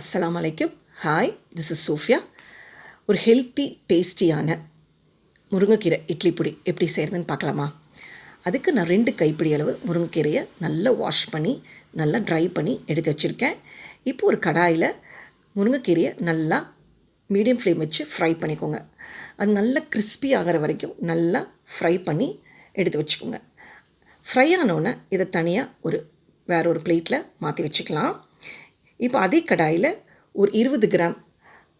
அஸ்லாம் அலைக்கும் hi this is Sophia ஒரு ஹெல்த்தி டேஸ்டியான முருங்கைக்கீரை இட்லி பொடி எப்படி செய்கிறதுன்னு பார்க்கலாமா? அதுக்கு நான் ரெண்டு கைப்பிடி அளவு முருங்கைக்கீரையை நல்லா வாஷ் பண்ணி நல்லா ட்ரை பண்ணி எடுத்து வச்சுருக்கேன். இப்போ ஒரு கடாயில் முருங்கைக்கீரையை நல்லா மீடியம் ஃப்ளேம் வச்சு ஃப்ரை பண்ணிக்கோங்க. அது நல்லா கிறிஸ்பி ஆகிற வரைக்கும் நல்லா ஃப்ரை பண்ணி எடுத்து வச்சுக்கோங்க. ஃப்ரை ஆனோடனே இதை தனியாக ஒரு வேற ஒரு பிளேட்டில் மாற்றி வச்சுக்கலாம். இப்போ அதே கடாயில் ஒரு இருபது கிராம்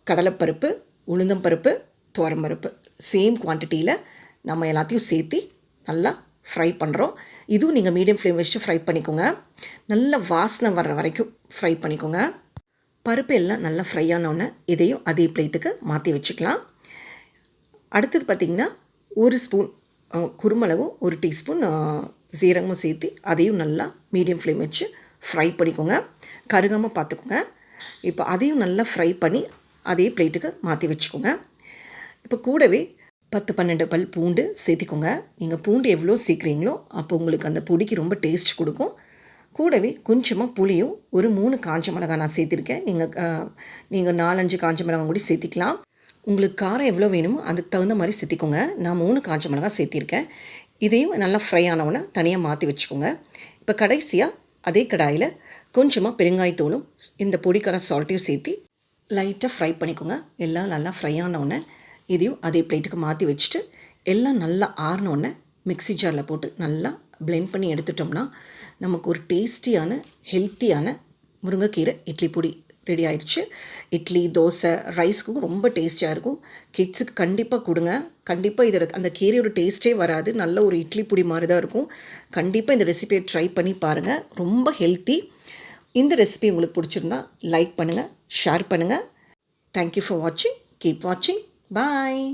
கடலைப்பருப்பு உளுந்தம்பருப்பு துவரம்பருப்பு சேம் குவான்டிட்டியில் நம்ம எல்லாத்தையும் சேர்த்து நல்லா ஃப்ரை பண்ணுறோம் இதுவும் நீங்கள் மீடியம் ஃப்ளேம் வச்சு ஃப்ரை பண்ணிக்கோங்க. நல்லா வாசனை வர்ற வரைக்கும் ஃப்ரை பண்ணிக்கோங்க. பருப்பு எல்லாம் நல்லா ஃப்ரை ஆனோடனே இதையும் அதே பிளேட்டுக்கு மாற்றி வச்சுக்கலாம். அடுத்தது பார்த்திங்கன்னா ஒரு ஸ்பூன் குருமளவும் ஒரு டீஸ்பூன் சீரகமும் சேர்த்து அதையும் நல்லா மீடியம் ஃப்ளேம் வச்சு ஃப்ரை பண்ணிக்கோங்க. கருகாமல் பார்த்துக்கோங்க. இப்போ அதையும் நல்லா ஃப்ரை பண்ணி அதே பிளேட்டுக்கு மாற்றி வச்சுக்கோங்க. இப்போ கூடவே பத்து பன்னெண்டு பல் பூண்டு சேர்த்திக்கோங்க. நீங்கள் பூண்டு எவ்வளோ சேர்க்குறீங்களோ அப்போ உங்களுக்கு அந்த பொடிக்கு ரொம்ப டேஸ்ட் கொடுக்கும். கூடவே கொஞ்சமாக புளியும் ஒரு மூணு காஞ்ச மிளகாய் நான் சேர்த்திருக்கேன். நீங்கள் நீங்கள் நாலஞ்சு காஞ்ச மிளகாய் கூட சேர்த்திக்கலாம். உங்களுக்கு காரம் எவ்வளோ வேணுமோ அதுக்கு தகுந்த மாதிரி சேர்த்திக்கோங்க. நான் மூணு காஞ்ச மிளகாய் சேர்த்திருக்கேன். இதையும் நல்லா ஃப்ரை ஆனவுடனே தனியாக மாற்றி வச்சுக்கோங்க. இப்போ கடைசியாக அதே கடாயில் கொஞ்சமாக பெருங்காயத்தூளும் இந்த பொடிக்கார சால்ட்டையும் சேர்த்து லைட்டாக ஃப்ரை பண்ணிக்கோங்க. எல்லாம் நல்லா ஃப்ரை ஆனவுடனே இதையும் அதே பிளேட்டுக்கு மாற்றி வச்சுட்டு எல்லாம் நல்லா ஆறினோடனே மிக்ஸி ஜாரில் போட்டு நல்லா பிளெண்ட் பண்ணி எடுத்துட்டோம்னா நமக்கு ஒரு டேஸ்டியான ஹெல்த்தியான முருங்கைக்கீரை இட்லி பொடி ரெடி ஆயிடுச்சு. இட்லி தோசை ரைஸ்க்கும் ரொம்ப டேஸ்டியாக இருக்கும். கிட்ஸுக்கு கண்டிப்பாக கொடுங்க. கண்டிப்பாக இதோட அந்த கீரையோட டேஸ்ட்டே வராது. நல்ல ஒரு இட்லி பொடி மாதிரி தான் இருக்கும். கண்டிப்பாக இந்த ரெசிபியை ட்ரை பண்ணி பாருங்கள் ரொம்ப ஹெல்த்தி இந்த ரெசிபி உங்களுக்கு பிடிச்சிருந்தா லைக் பண்ணுங்கள் ஷேர் பண்ணுங்கள் தேங்க்யூ ஃபார் வாட்சிங் கீப் வாட்சிங் பாய்